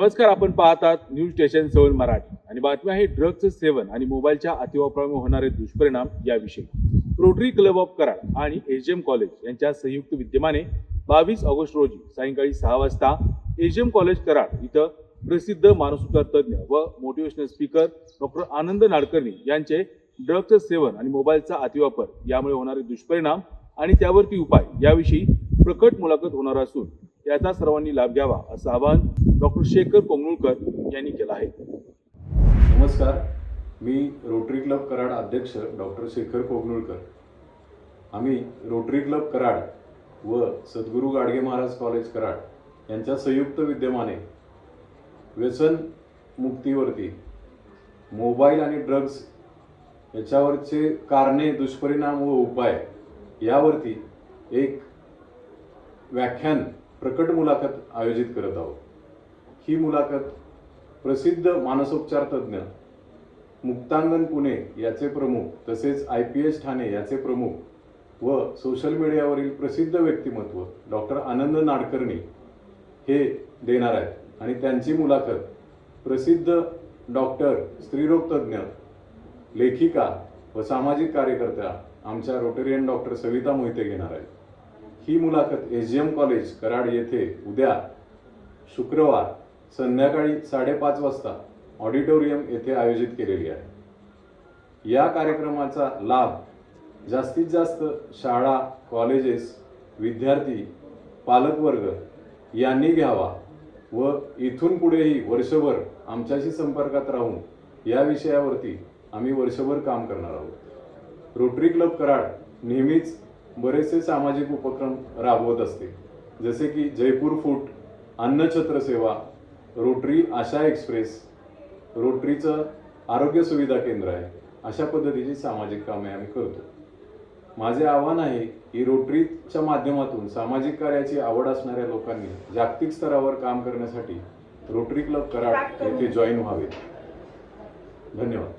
नमस्कार आपण पाहतात न्यूज स्टेशन सेवन मराठी. आणि बातमी आहे ड्रग्जचं सेवन आणि मोबाईलच्या अतिवापरामुळे होणारे दुष्परिणाम याविषयी. रोटरी क्लब ऑफ कराड आणि एजीएम कॉलेज यांच्या संयुक्त विद्यमाने बावीस ऑगस्ट रोजी सायंकाळी सहा वाजता एजीएम कॉलेज कराड इथं प्रसिद्ध मानसोपचार तज्ज्ञ व motivational speaker doctor Anand Nadkarni यांचे ड्रग्जचं सेवन आणि मोबाईलचा अतिवापर यामुळे होणारे दुष्परिणाम आणि त्यावरती उपाय याविषयी प्रकट मुलाखत होणार असून याचा सर्वांनी लाभ घ्यावा असं आवाहन डॉक्टर शेखर कोंगणुळकर यांनी केलं आहे. नमस्कार. मी रोटरी क्लब कराड अध्यक्ष डॉक्टर शेखर कोगनुळकर आम्ही रोटरी क्लब कराड व सद्गुरू गाडगे महाराज कॉलेज कराड यांच्या संयुक्त विद्यमाने व्यसन मुक्तीवरती मोबाईल आणि ड्रग्ज याच्यावरचे कारणे दुष्परिणाम व उपाय यावरती एक व्याख्यान प्रकट मुलाखत आयोजित करत आहोत. ही मुलाखत प्रसिद्ध मानसोपचार तज्ज्ञ मुक्तांगण पुणे याचे प्रमुख तसेच आय पी एस ठाणे याचे प्रमुख व सोशल मीडियावरील प्रसिद्ध व्यक्तिमत्व डॉक्टर आनंद नाडकर्णी हे देणार आहेत. आणि त्यांची मुलाखत प्रसिद्ध डॉक्टर स्त्रीरोगतज्ञ लेखिका व सामाजिक कार्यकर्त्या आमच्या रोटेरियन डॉक्टर सविता मोहिते घेणार आहेत. ही मुलाखत S G M college Karad येथे उद्या शुक्रवार संध्याकाळी साडेपाच वाजता ऑडिटोरियम येथे आयोजित केलेली आहे. या कार्यक्रमाचा लाभ जास्तीत जास्त शाळा कॉलेजेस विद्यार्थी पालकवर्ग यांनी घ्यावा व इथून पुढेही वर्षभर आमच्याशी संपर्कात राहून या विषयावरती आम्ही वर्षभर काम करणार आहोत. रोटरी क्लब कराड नेहमीच बरेचसे सामाजिक उपक्रम राबवत असते. जसे की जयपूर फूट अन्नछत्र सेवा रोटरी आशा एक्सप्रेस रोटरीचं आरोग्य सुविधा केंद्र आहे. अशा पद्धतीची सामाजिक कामे आम्ही करतो. माझे आव्हान आहे की रोटरीच्या माध्यमातून सामाजिक कार्याची आवड असणाऱ्या लोकांनी जागतिक स्तरावर काम करण्यासाठी रोटरी क्लब कराड येथे जॉईन व्हावे. धन्यवाद.